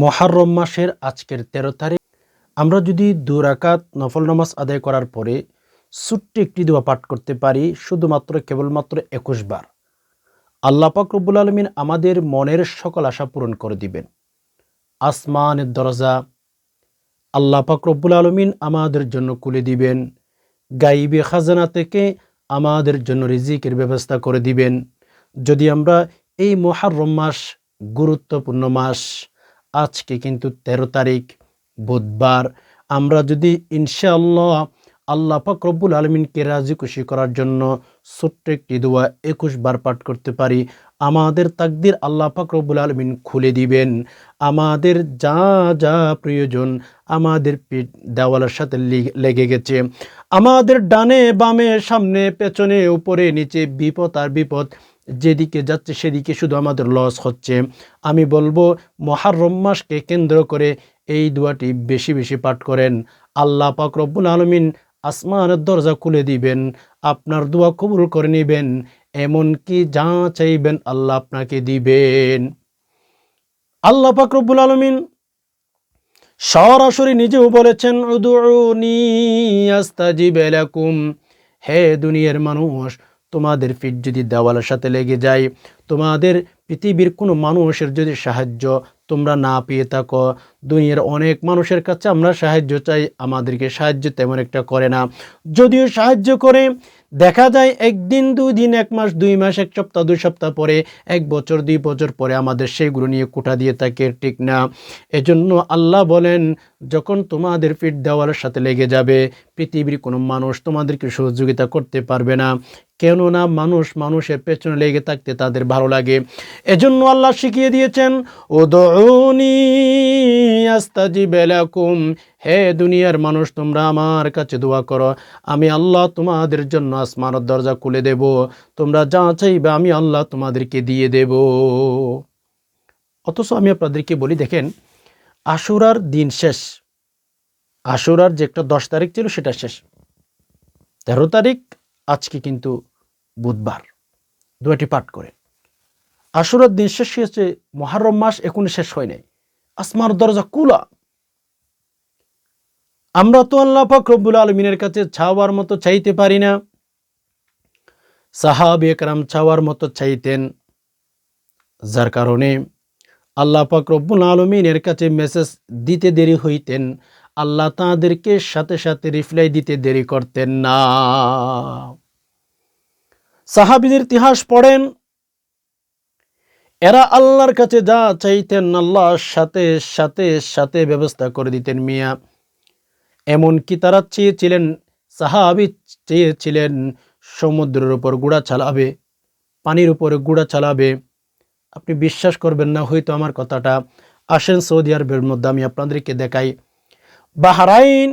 মহারম মাসের আজকের তেরো তারিখ, আমরা যদি দুরাকাত নফল নামাজ আদায় করার পরে ছোট্ট একটি দোয়া পাঠ করতে পারি, শুধুমাত্র কেবলমাত্র একুশ বার। আল্লাহ পাক রব্বুল আলমিন আমাদের মনের সকল আশা পূরণ করে দিবেন। আসমানের দরজা আল্লাহ পাক রব্বুল আলমিন আমাদের জন্য খুলে দিবেন। গাইবে খাজানা থেকে আমাদের জন্য রিজিকের ব্যবস্থা করে দিবেন। যদি আমরা এই মহারম মাস গুরুত্বপূর্ণ মাস আজকে কিন্তু ১৩ তারিখ, বুধবার। আমরা যদি ইনশাআল্লাহ আল্লাহ পাক রব্বুল আলমিনকে রাজি খুশি করার জন্য ছোট্ট একটি দোয়া একুশ বার পাঠ করতে পারি, আমাদের তাকদির আল্লাহ পাক রব্বুল আলমিন খুলে দিবেন। আমাদের যা যা প্রয়োজন আমাদের পিঠ দেওয়ালের সাথে লেগে গেছে। আমাদের ডানে বামে, সামনে, পেছনে, উপরে, নিচে বিপদ আর বিপদ যেদিকে যাচ্ছে সেদিকে শুধু আমাদের লস হচ্ছে। আমি বলব মহারম মাসকে কেন্দ্র করে এই দোয়াটি বেশি বেশি পাঠ করেন। আল্লাহ পাক রব্বুল আলমিন আসমানের দরজা খুলে দিবেন, আপনার দোয়া কবুল করে নেবেন, এমনকি যা চাইবেন আল্লাহ আপনাকে দিবেন। আল্লাহ পাক রব্বুল আলমিন সরাসরি নিজেও বলেছেন উদুনি আস্তাজিব লাকুম। হে দুনিয়ার মানুষ তোমাদের ফিট যদি দেওয়ালের সাথে লেগে যায়, তোমাদের পৃথিবীর কোনো মানুষের যদি সাহায্য তোমরা না পেয়ে থাকো, দুনিয়ার অনেক মানুষের কাছে আমরা সাহায্য চাই, আমাদেরকে সাহায্য তেমন একটা করে না। যদিও সাহায্য করে, দেখা যায় একদিন দুই দিন এক মাস, দুই মাস, এক সপ্তাহ, দুই সপ্তাহ পরে, এক বছর, দুই বছর পরে আমাদের সেইগুলো নিয়ে কোটা দিয়ে থাকে, ঠিক না। এজন্য আল্লাহ বলেন, যখন তোমাদের পিঠ দেওয়ালের সাথে লেগে যাবে পৃথিবীর কোনো মানুষ তোমাদেরকে সহযোগিতা করতে পারবে না। কেননা মানুষ মানুষের পেছনে লেগে থাকতে তাদের ভালো লাগে। এজন্য আল্লাহ শিখিয়ে দিয়েছেন ও দৌনি আস্তাজিব লাকুম। হে দুনিয়ার মানুষ, তোমরা আমার কাছে দোয়া করো। আমি আল্লাহ তোমাদের জন্য আসমানের দরজা খুলে দেব। তোমরা যা চাইবে আমি আল্লাহ তোমাদেরকে দিয়ে দেব। অথচ আমি আপনাদেরকে বলি, দেখেন, আশুরার দিন শেষ। আশুরার যে একটা দশ তারিখ ছিল সেটা শেষ। তেরো তারিখ, আজকে কিন্তু বুধবার। দুয়াটি পাঠ করে। আশুরার দিন শেষ হয়েছে, মহারম মাস এখনও শেষ হয় নাই। আসমার দরজা কুলা আমরা তো আল্লাহ রব্বুল আলমিনের কাছে ছাওয়ার মতো চাইতে পারি না। সাহাব একরাম ছাওয়ার মতো চাইতেন। যার কারণে আল্লাহ পাক রব্বুল আলমিনের কাছে মেসেজ দিতে দেরি হইতেন। আল্লাহ তাঁদেরকে সাথে সাথে রিপ্লাই দিতে দেরি করতেন না। সাহাবিদের ইতিহাস পড়েন, এরা আল্লাহর কাছে যা চাইতেন আল্লাহ সাথে সাথে সাথে ব্যবস্থা করে দিতেন মিয়া। এমনকি তারা চেয়েছিলেন, সাহাবি চেয়েছিলেন সমুদ্রের উপর গুড়া চালাবে, পানির উপরে গুড়া চালাবে। আপনি বিশ্বাস করবেন না, হয়তো আমার কথাটা আসেন সৌদি আরবের মধ্যে, আমি আপনাদেরকে দেখাই। বাহারাইন,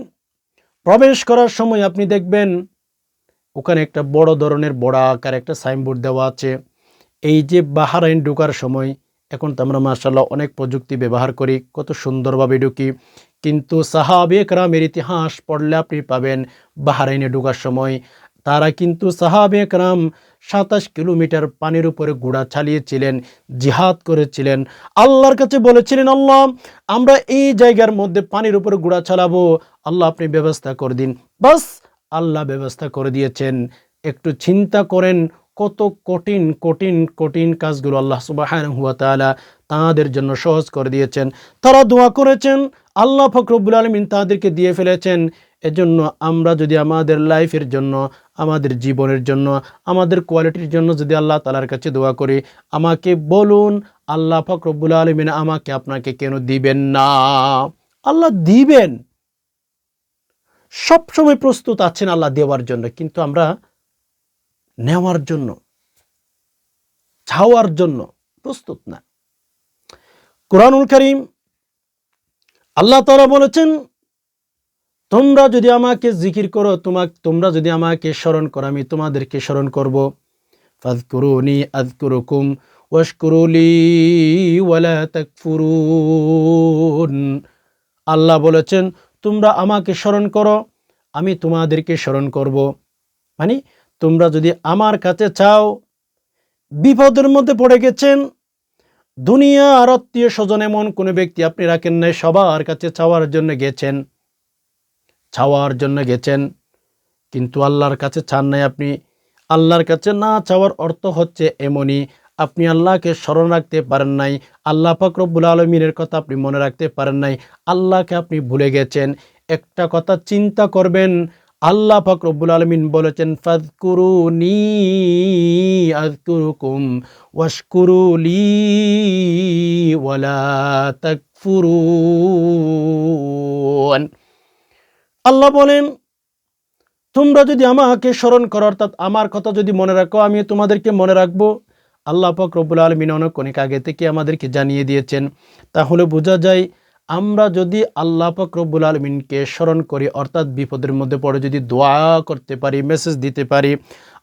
প্রবেশ করার সময় আপনি দেখবেন ওখানে একটা বড় ধরনের বড় আকার একটা সাইনবোর্ড দেওয়া আছে। এই যে বাহারাইন ঢোকার সময়, এখন তো আমরা মার্শাল্লাহ অনেক প্রযুক্তি ব্যবহার করি, কত সুন্দরভাবে ঢুকি। কিন্তু সাহাবে একরামের ইতিহাস পড়লে আপনি পাবেন বাহারাইনে ঢোকার সময়। তারা কিন্তু সাহাবে একরাম সাতাশ কিলোমিটার পানির উপরে ঘোড়া চালিয়েছিলেন, জিহাদ করেছিলেন। আল্লাহর কাছে বলেছিলেন, আল্লাহ, আমরা এই জায়গার মধ্যে পানির উপরে ঘোড়া চালাবো। আল্লাহ, আপনি ব্যবস্থা করে দিন। বাস, আল্লাহ ব্যবস্থা করে দিয়েছেন। একটু চিন্তা করেন, কত কঠিন কঠিন কঠিন কাজগুলো আল্লাহ সুবাহ হুয়া তাআলা তাঁদের জন্য সহজ করে দিয়েছেন। তারা দোয়া করেছেন, আল্লাহ ফখরবুল আলমিন তাদেরকে দিয়ে ফেলেছেন। এজন্য আমরা যদি আমাদের লাইফের জন্য, আমাদের জীবনের জন্য, আমাদের কোয়ালিটির জন্য যদি আল্লাহ তালার কাছে দোয়া করি, আমাকে বলুন, আল্লাহ ফখরবুল আলমিন আমাকে আপনাকে কেন দিবেন না? আল্লাহ দিবেন। সব সময় প্রস্তুত আছেন আল্লাহ দেওয়ার জন্য, কিন্তু আমরা নেওয়ার জন্য ছাওয়ার জন্য প্রস্তুত না। কোরআনুল করিম আল্লাহ তারা বলেছেন তোমরা যদি আমাকে জিকির করো, তোমাক তোমরা যদি আমাকে স্মরণ করো, আমি তোমাদেরকে স্মরণ করব। আল্লাহ বলেছেন, তোমরা আমাকে স্মরণ করো, আমি তোমাদেরকে স্মরণ করব। মানে তোমরা যদি আমার কাছে চাও, বিপদের মধ্যে পড়ে গেছেন দুনিয়া আর আত্মীয় স্বজন এমন কোনো ব্যক্তি আপনি রাখেন নাই, সবার কাছে চাওয়ার জন্য গেছেন। চাওয়ার জন্য গেছেন, কিন্তু আল্লাহর কাছে চান নাই আপনি। আল্লাহর কাছে না চাওয়ার অর্থ হচ্ছে এমনই, আপনি আল্লাহকে স্মরণ রাখতে পারেন নাই, আল্লাহ পাক রব্বুল আলমিনের কথা আপনি মনে রাখতে পারেন নাই, আল্লাহকে আপনি ভুলে গেছেন। একটা কথা চিন্তা করবেন, আল্লাহ পাক রব্বুল আলমিন বলেছেন, ফাদকুরুনি আযকুরুকুম ওয়াশকুরুলি ওয়ালা তাকফুরুন। আল্লাহ বলেন, তোমরা যদি আমাকে স্মরণ করো, অর্থাৎ আমার কথা যদি মনে রাখো আমি তোমাদেরকে মনে রাখব। আল্লাহ পাক রব্বুল আলমিন অনেক অনেক আগে থেকে আমাদেরকে জানিয়ে দিয়েছেন। তাহলে বোঝা যায়, আমরা যদি আল্লাহ পাক রব্বুল আলমিনকে স্মরণ করি, অর্থাৎ বিপদের মধ্যে পড়ে যদি দোয়া করতে পারি, মেসেজ দিতে পারি,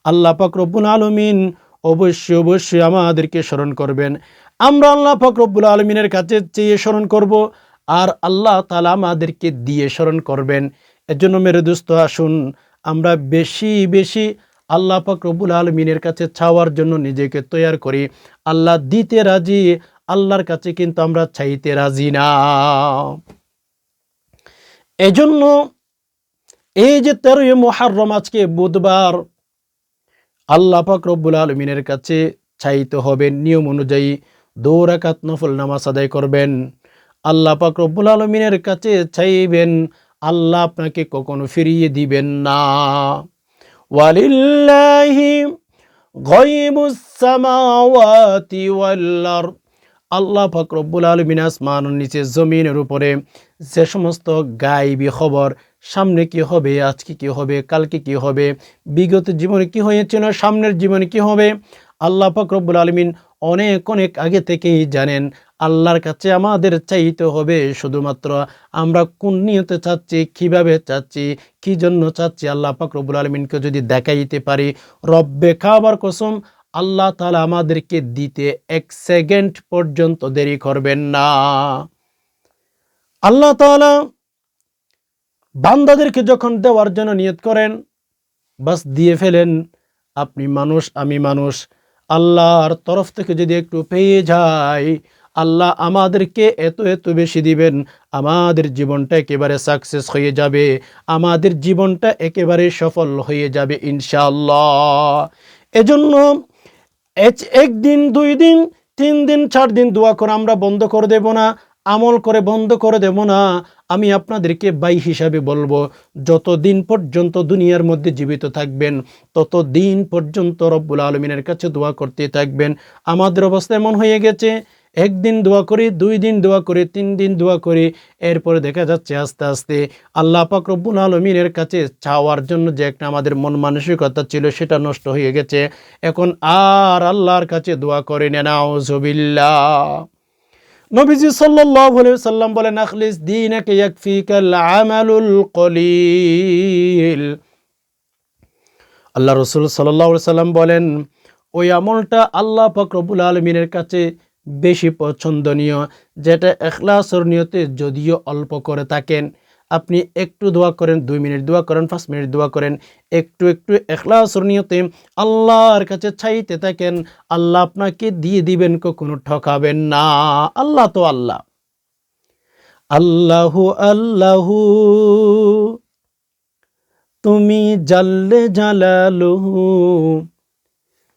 আল্লাহ পাক রব্বুল আলমিন অবশ্যই অবশ্যই আমাদেরকে স্মরণ করবেন। আমরা আল্লাহ পাক রব্বুল আলমিনের কাছে চেয়ে স্মরণ করব, আর আল্লাহ তালা আমাদেরকে দিয়ে স্মরণ করবেন। এজন্য মেরে দোস্ত, আসুন আমরা বেশি বেশি আল্লাহ পাক রব্বুল আলমিনের কাছে ছাওয়ার জন্য নিজেকে তৈয়ার করি। আল্লাহ দিতে রাজি, আল্লাহর কাছে কিন্তু আমরা চাইতে রাজি না। এজন্য এই যে তেরোই মহারম আজকে বুধবার, আল্লাহ পাক রব্বুল আলমিনের কাছে চাইতে হবে নিয়ম অনুযায়ী দৌরাকাত নফল নামাজ আদায় করবেন। আল্লাহ পাক রব্বুল আলমিনের কাছে চাইবেন আল্লাহ আপনাকে কখনো ফিরিয়ে দিবেন না। ওয়ালিল্লাহি আল্লাহ পাক রব্বুল আলমিন আসমান নিচে জমিনের উপরে যে সমস্ত গাইবি খবর, সামনে কি হবে, আজকে কি হবে, কালকে কি হবে, বিগত জীবনে কি হয়েছিল সামনের জীবনে কি হবে আল্লাহ রব্বুল আলমিন অনেক অনেক আগে থেকেই জানেন, আল্লাহর কাছে আমাদের চাইতে হবে। শুধুমাত্র আমরা কোন নিয়তে চাচ্ছি, কীভাবে চাচ্ছি, কি জন্য চাচ্ছি আল্লাহ পাক রব্বুল আলমিনকে যদি দেখাইতে পারি। রব্বে খাবার কসম, আল্লাহ তালা আমাদেরকে দিতে এক সেকেন্ড পর্যন্ত দেরি করবেন না। আল্লাহ তালা বান্দাদেরকে যখন দেওয়ার জন্য নিয়ত করেন, বাস দিয়ে ফেলেন, আপনি মানুষ, আমি মানুষ আল্লাহর তরফ থেকে যদি একটু পেয়ে যায় আল্লাহ আমাদেরকে এত এত বেশি দিবেন। আমাদের জীবনটা একেবারে সাকসেস হয়ে যাবে। আমাদের জীবনটা একেবারে সফল হয়ে যাবে ইনশাআল্লাহ। এজন্য একদিন, দুই দিন, তিন দিন, চার দিন দোয়া করে আমরা বন্ধ করে দেব না, আমল করে বন্ধ করে দেব না। আমি আপনাদেরকে বাই হিসাবে বলব যত দিন পর্যন্ত দুনিয়ার মধ্যে জীবিত থাকবেন তত দিন পর্যন্ত রব্বুল আলমিনের কাছে দোয়া করতে থাকবেন। আমাদের অবস্থা এমন হয়ে গেছে, একদিন দোয়া করি, দুই দিন দোয়া করি, তিন দিন দোয়া করি, এরপরে দেখা যাচ্ছে আস্তে আস্তে আল্লাহ পাক রব্বুল আলমিনের কাছে চাওয়ার জন্য যে একটা আমাদের মন মানসিকতা ছিল সেটা নষ্ট হয়ে গেছে। এখন আর আল্লাহর কাছে দোয়া করে নেনাউজবিল্লা নবীজি সাল্লাল্লাহু আলাইহি সাল্লাম বলেন, আখলিস দীনাকা ইয়াকফিকাল আমালুল কলিল আল্লাহ রসুল আলাইহি সাল্লাম বলেন, ওই আমলটা আল্লাহ পাক রব্বুল আলমিনের কাছে বেশি পছন্দনীয়, যেটা এখলাসর নিয়তে যদিও অল্প করে থাকেন। আপনি একটু দোয়া করেন, দুই মিনিট দোয়া করেন, পাঁচ মিনিট দোয়া করেন, একটু একটু এখলাসর নিয়তে আল্লাহর কাছে চাইতে থাকেন, আল্লাহ আপনাকে দিয়ে দিবেন, কখনো ঠকাবেন না। আল্লাহ তো আল্লাহ। আল্লাহু আল্লাহু, তুমি জাল্লে জালালুহু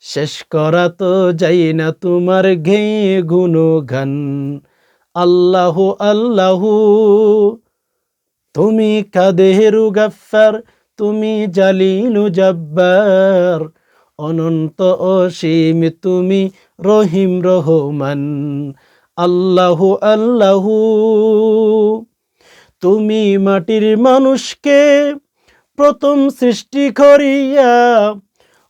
শেষ করা তো যাই না তোমার ঘে গুণগান। আল্লাহ আল্লাহ তুমি কাদেহেরু গাফার তুমি জালিলু জব্বার। অনন্ত অসীম তুমি রহিম রহমান। আল্লাহ আল্লাহ। তুমি মাটির মানুষকে প্রথম সৃষ্টি করিয়া,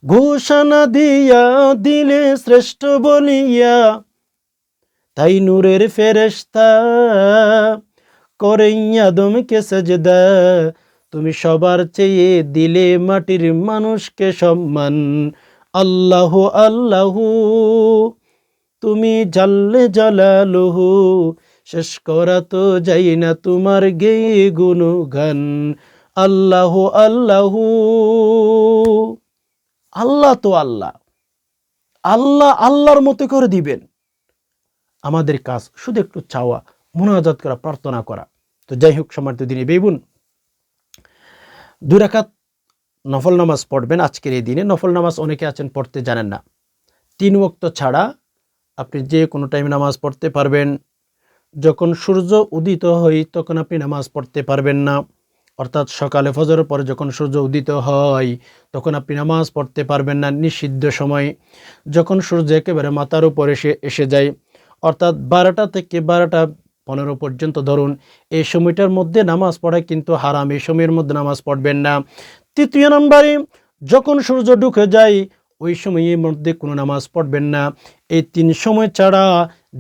ঘোষণা দিয়া, দিলে শ্রেষ্ঠ বলিয়া, তাই নূরের ফেরেস্তা করে আদমকে সজদা। তুমি সবার চেয়ে দিলে মাটির মানুষকে সম্মান। আল্লাহ আল্লাহ। তুমি জাল্লে জালালুহু। শেষ করা তো যাই না তোমার গে গুণগান। আল্লাহ আল্লাহু। আল্লাহ তো আল্লাহ। আল্লাহ আল্লাহর মতো করে দিবেন। আমাদের কাজ শুধু একটু চাওয়া। মোনাজাত করা, প্রার্থনা করা। তো যাই হোক সমার্থ দিনে বেবুন দুই রাকাত নফল নামাজ পড়বেন আজকের এই দিনে। নফল নামাজ অনেকে আছেন, পড়তে জানেন না। তিন ওক্ত ছাড়া আপনি যে কোনো টাইমে নামাজ পড়তে পারবেন। যখন সূর্য উদিত হয়, তখন আপনি নামাজ পড়তে পারবেন না। অর্থাৎ সকালে ফজরের পরে যখন সূর্য উদিত হয়, তখন আপনি নামাজ পড়তে পারবেন না নিষিদ্ধ সময়। যখন সূর্য একেবারে মাথার উপর এসে এসে যায়, অর্থাৎ বারোটা থেকে বারোটা পনেরো পর্যন্ত। ধরুন, এই সময়টার মধ্যে নামাজ পড়া কিন্তু হারাম, এই সময়ের মধ্যে নামাজ পড়বেন না। তৃতীয় নম্বরে, যখন সূর্য ঢুকে যায়, ওই সময়ের মধ্যে কোনো নামাজ পড়বেন না। এই তিন সময় ছাড়া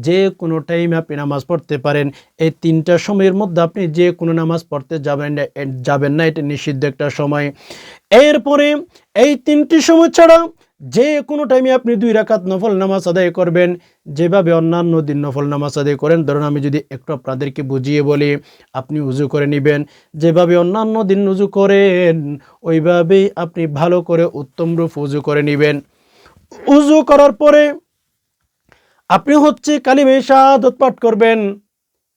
যে কোনো টাইমে আপনি নামাজ পড়তে পারেন। এই তিনটা সময়ের মধ্যে আপনি যে কোনো নামাজ পড়তে যাবেন না যাবেন না, এটা নিষিদ্ধ একটা সময়। এরপরে, এই তিনটি সময় ছাড়া যে কোনো টাইমে আপনি দুই রাকাত নফল নামাজ আদায় করবেন, যেভাবে অন্যান্য দিন নফল নামাজ আদায় করেন, ধরুন আমি যদি একটু আপনাদেরকে বুঝিয়ে বলি, আপনি উজু করে নেবেন, যেভাবে অন্যান্য দিন উজু করেন, ওইভাবেই আপনি ভালো করে উত্তম রূপ উজু করে নেবেন। উজু করার পরে আপনি হচ্ছে কালিমে শাহাদত পাঠ করবেন,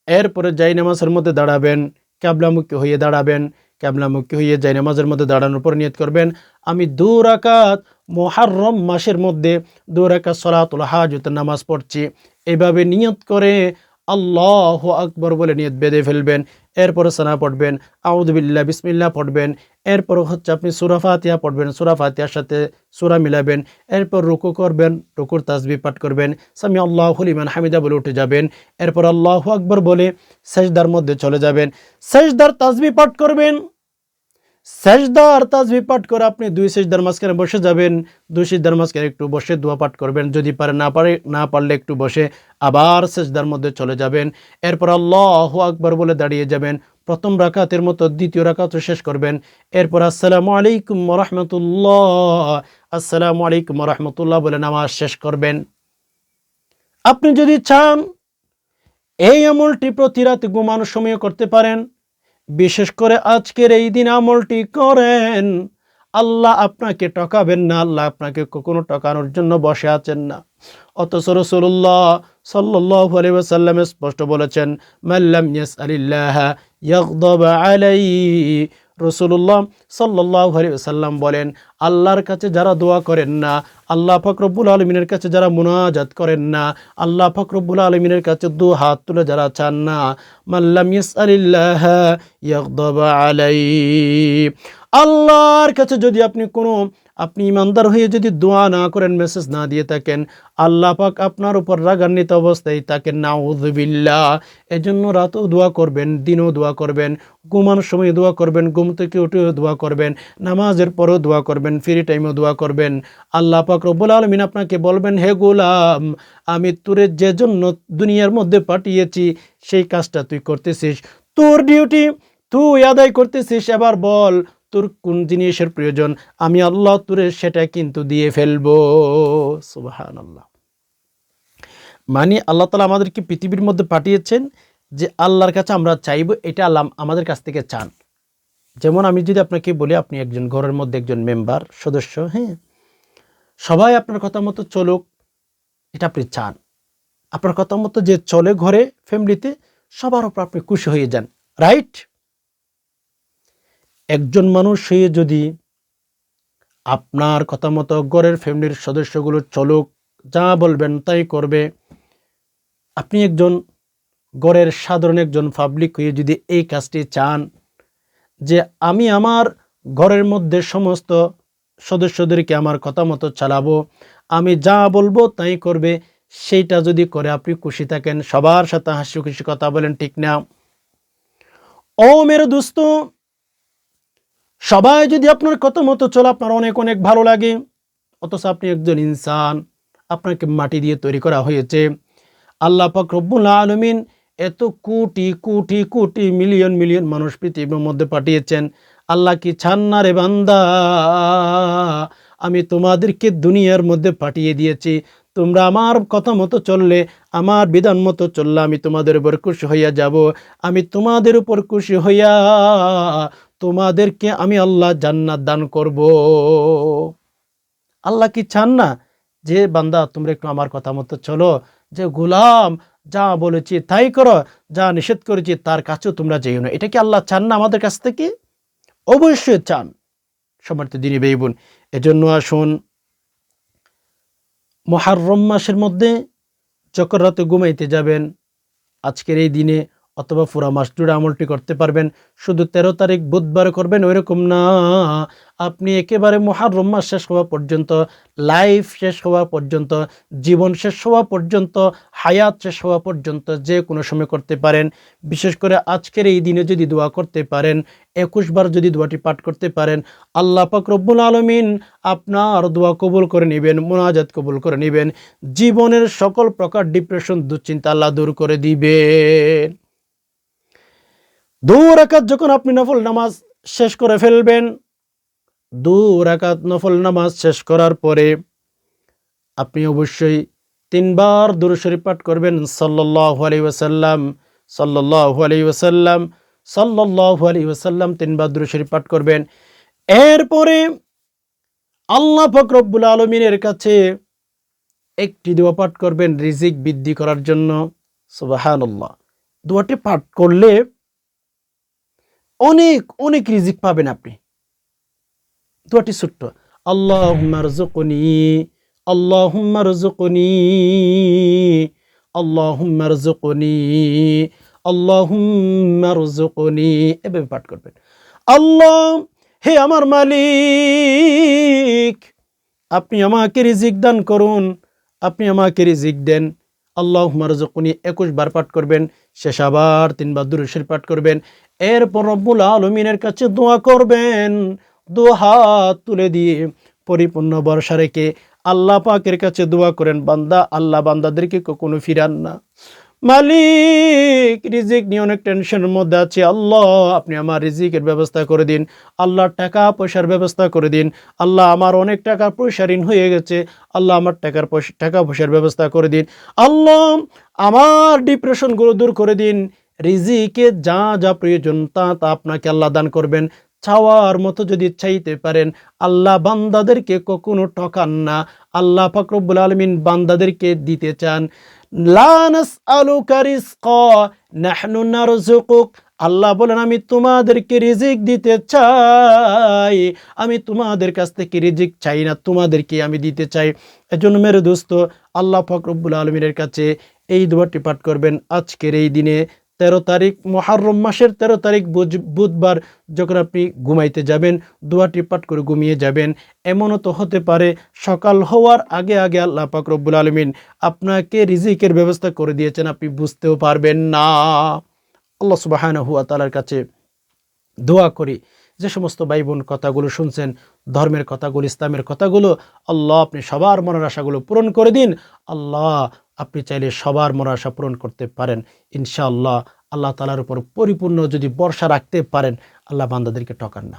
এরপরে যাই নামাজের মধ্যে দাঁড়াবেন, ক্যাবলামুখী হয়ে দাঁড়াবেন ক্যাবলামুখী হয়ে যাই, নামাজের মধ্যে দাঁড়ানোর পর নিয়ত করবেন। আমি দু রাকাত মোহারম মাসের মধ্যে দু রাকাত সলাতুল হাজতের নামাজ পড়ছি। এভাবে নিয়ত করে আল্লাহ আকবর বলে নিয়ত বেঁধে ফেলবেন। এরপরে সানা পড়বেন আউদুবিল্লা বিসমিল্লা পড়বেন। এরপর হচ্ছে আপনি সুরাফাতিয়া পড়বেন সুরাফাতিয়ার সাথে সুরা মিলাবেন। এরপর রুকু করবেন, রুকুর তাজবি পাঠ করবেন। সামি আল্লাহ হলিমান হামিদা বলে উঠে যাবেন। এরপর আল্লাহ আকবর বলে সেজদার মধ্যে চলে যাবেন। সেজদার তাজবি পাঠ করবেন। সেজদার তাজবি পাঠ করে আপনি দুই সেজদার মাঝখানে বসে যাবেন, দুই সেজদার মাঝখানে একটু বসে দোয়া পাঠ করবেন। যদি পারে না পারে, না পারলে একটু বসে আবার সেজদার মধ্যে চলে যাবেন। এরপর আল্লাহ আকবর বলে দাঁড়িয়ে যাবেন। প্রথম রাকাতের মতো দ্বিতীয় রাকাতও শেষ করবেন। এরপর আসসালামু আলাইকুম রহমতুল্লাহ। আসসালামু আলাইকুম রহমতুল্লাহ বলে নামাজ শেষ করবেন। আপনি যদি চান, এই আমলটি প্রতি রাতে ঘুমানোর সময় করতে পারেন। বিশেষ করে আজকের এই দিন আমলটি করেন। আল্লাহ আপনাকে টকাবেন না, আল্লাহ আপনাকে কখনো টকানোর জন্য বসে আছেন না। অথচ রসুল্লাহ সাল্লাহ আলী সাল্লাম স্পষ্ট বলেছেন মাল্লাম ইয়াস আলিল্লাহ ইয়াকদব আলাই রসুল্লাহ সাল্লাহ সাল্লাম বলেন, আল্লাহর কাছে যারা দোয়া করেন না, আল্লাহ ফকরবুল আলমিনের কাছে যারা মুনাজাত করেন না, আল্লাহ ফকরবুল আলমিনের কাছে দু হাত তুলে যারা চান না মাল্লাম আলাই আল্লাহর কাছে যদি আপনি কোনো আপনি ইমানদার হয়ে যদি দোয়া না করেন মেসেজ না দিয়ে থাকেন, আল্লাহ পাক আপনার উপর রাগান্বিত অবস্থায় তাকে নাউজবিল্লা এজন্য রাতেও দোয়া করবেন, দিনও দোয়া করবেন, ঘুমানোর সময় দোয়া করবেন, ঘুম থেকে উঠেও দোয়া করবেন, নামাজের পরেও দোয়া করবেন ফ্রি টাইমেও দোয়া করবেন। আল্লাহ পাক রব্বুল আলমিন আপনাকে বলবেন, হে গোলাম, আমি তোরে যে জন্য দুনিয়ার মধ্যে পাঠিয়েছি, সেই কাজটা তুই করতেছিস। তোর ডিউটি তুই আদায় করতেছিস। এবার বল তোর কোন জিনিসের প্রয়োজন? আমি আল্লাহ তোরে সেটা কিন্তু দিয়ে ফেলব। সুবাহান আল্লাহ মানে আল্লাহ তালা আমাদেরকে পৃথিবীর মধ্যে পাঠিয়েছেন যে আল্লাহর কাছে আমরা চাইব, এটা আল্লাহ আমাদের কাছ থেকে চান। যেমন আমি যদি আপনাকে বলি, আপনি একজন ঘরের মধ্যে একজন মেম্বার, সদস্য হ্যাঁ? সবাই আপনার কথা মতো চলুক, এটা আপনি চান। আপনার কথা মতো যে চলে ঘরে ফ্যামিলিতে সবার উপর আপনি খুশি হয়ে যান। রাইট একজন মানুষ হয়ে যদি আপনার কথা মতো ঘরের ফ্যামিলির সদস্যগুলো চলুক, যা বলবেন তাই করবে। আপনি একজন গড়ের সাধারণ একজন পাবলিক হয়ে যদি এই কাজটি চান, যে আমি আমার ঘরের মধ্যে সমস্ত সদস্যদেরকে আমার কথা মতো চালাবো, আমি যা বলব তাই করবে, সেইটা যদি করে আপনি খুশি থাকেন, সবার সাথে হাসি খুশি কথা বলেন, ঠিক না? ও মেরে দোস্ত সবাই যদি আপনার কথা মতো চলে, আপনার অনেক অনেক ভালো লাগে। অথচ আপনি একজন ইনসান, আপনাকে মাটি দিয়ে তৈরি করা হয়েছে। আল্লাহ পাক রব্বুল আলমিন এত কোটি কোটি কোটি, মিলিয়ন মিলিয়ন মানুষ পৃথিবীর মধ্যে পাঠিয়েছেন। আল্লাহ কি ছান্না রে বান্দা? আমি তোমাদেরকে দুনিয়ার মধ্যে পাঠিয়ে দিয়েছি। তোমরা আমার কথা মতো চললে, আমার বিধান মতো চললে আমি তোমাদের উপর খুশি হইয়া যাব। আমি তোমাদের উপর খুশি হইয়া তোমাদেরকে আমি আল্লাহ জান্নাত দান করব। আল্লাহ কি চান না? যে বান্দা, তোমরা একটু আমার কথা মতো চলো। যে গুলাম, যা বলেছি তাই করো, যা নিষেধ করেছি তার কাছেও তোমরা যেও না। এটা কি আল্লাহ চান না আমাদের কাছ থেকে? অবশ্যই চান। সমর্থ দিনী বেই বোন, এজন্য আসুন, মহারম মাসের মধ্যে যখন রাতে ঘুমাইতে যাবেন, আজকের এই দিনে অথবা পুরা মাস জুড়ে আমলটি করতে পারবেন। শুধু তেরো তারিখ বুধবার করবেন, ওইরকম না। আপনি একেবারে মহারম মাস শেষ হওয়া পর্যন্ত, লাইফ শেষ হওয়া পর্যন্ত, জীবন শেষ হওয়া পর্যন্ত, হায়াত শেষ হওয়া পর্যন্ত যে কোনো সময় করতে পারেন। বিশেষ করে আজকের এই দিনে যদি দোয়া করতে পারেন, একুশ বার যদি দোয়াটি পাঠ করতে পারেন, আল্লাহ পাক রব্বুল আলমিন আপনার দোয়া কবুল করে নেবেন, মোনাজাত কবুল করে নেবেন। জীবনের সকল প্রকার ডিপ্রেশন দুশ্চিন্তা আল্লাহ দূর করে দিবেন। দু রাকাত যখন আপনি নফল নামাজ শেষ করে ফেলবেন, দু রাকাত নফল নামাজ শেষ করার পরে আপনি অবশ্যই তিনবার দূর শরীফ পাঠ করবেন সাল্লাহ আলী ওসাল্লাম সাল্লাহ আলী ওসাল্লাম সাল্লাহ আলী ওসাল্লাম তিনবার দূর শরীফ পাঠ করবেন। এরপরে আল্লাহ ফকরব্বুল আলমিনের কাছে একটি দোয়া পাঠ করবেন, রিজিক বৃদ্ধি করার জন্য। সুবাহান্লাহ দোয়াটি পাঠ করলে অনেক অনেক রিজিক পাবেন আপনি। দোয়াটি ছোট্ট। আল্লাহ রজুকনি আল্লাহ রজুকনি আল্লাহ রজুকনি আল্লাহ রজুকনি এভাবে পাঠ করবেন। আল্লাহ, হে আমার মালিক, আপনি আমাকে রিজিক দান করুন, আপনি আমাকে রিজিক দেন। আল্লাহ মারজকুনি একুশ বার পাঠ করবেন, শেষ আবার তিনবার দুরুশের পাঠ করবেন। এরপর রব্বুল আলমিনের কাছে দোয়া করবেন। দু হাত তুলে দিয়ে পরিপূর্ণ বর্ষা রেখে আল্লাহ পাকের কাছে দোয়া করেন, বান্দা, আল্লাহ বান্দাদেরকে কখনো ফিরান না। মালিক, রিজিক নিয়ে অনেক টেনশনের মধ্যে আছে। আল্লাহ, আপনি আমার রিজিকের ব্যবস্থা করে দিন। আল্লাহর টাকা পয়সার ব্যবস্থা করে দিন। আল্লাহ আমার অনেক টাকা পয়সা ঋণ হয়ে গেছে। আল্লাহ আমার টাকার পয়সা, টাকা পয়সার ব্যবস্থা করে দিন। আল্লাহ আমার ডিপ্রেশনগুলো দূর করে দিন। রিজিকে যা যা প্রয়োজন তা তা আপনাকে আল্লাহ দান করবেন। চাওয়ার মতো যদি চাইতে পারেন, আল্লাহ বান্দাদেরকে কখনো ঠকান না। আল্লাহ ফাকরবুল আলমিন বান্দাদেরকে দিতে চান। আল্লাহ বলেন, আমি তোমাদেরকে রিজিক দিতে চাই। আমি তোমাদের কাছ থেকে রিজিক চাই না, তোমাদেরকে আমি দিতে চাই। এজন্য মেরে দোস্ত, আল্লাহ ফকরবুল আলমিনের কাছে এই দোয়াটি পাঠ করবেন আজকের এই দিনে। তেরো তারিখ মহারম মাসের তেরো তারিখ বুধবার যখন আপনি ঘুমাইতে যাবেন, দোয়াটি পাঠ করে ঘুমিয়ে যাবেন। এমনও তো হতে পারে, সকাল হওয়ার আগে আগে আল্লাহ পাক রব্বুল আলমিন আপনাকে রিজিকের ব্যবস্থা করে দিয়েছেন, আপনি বুঝতেও পারবেন না। আল্লাহ সুবাহান হুয়া তালার কাছে দোয়া করি। যে সমস্ত ভাই বোন কথাগুলো শুনছেন ধর্মের কথাগুলো, ইসলামের কথাগুলো, আল্লাহ আপনি সবার মনের আশাগুলো পূরণ করে দিন। আল্লাহ আপনি চাইলে সবার মনের আশা পূরণ করতে পারেন। ইনশাআল্লাহ আল্লাহ তালার উপর পরিপূর্ণ যদি বর্ষা রাখতে পারেন, আল্লাহ বান্দাদেরকে ঠকান না।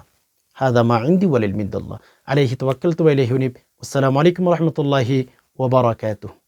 হাদামা ইন্দি ওয়ালিল মিদুল্লাহ আলহি তোয়াক্কাল তুবাইলহিউনিব আসসালামু আলাইকুম রহমতুল্লাহি ওবরাকাতুহ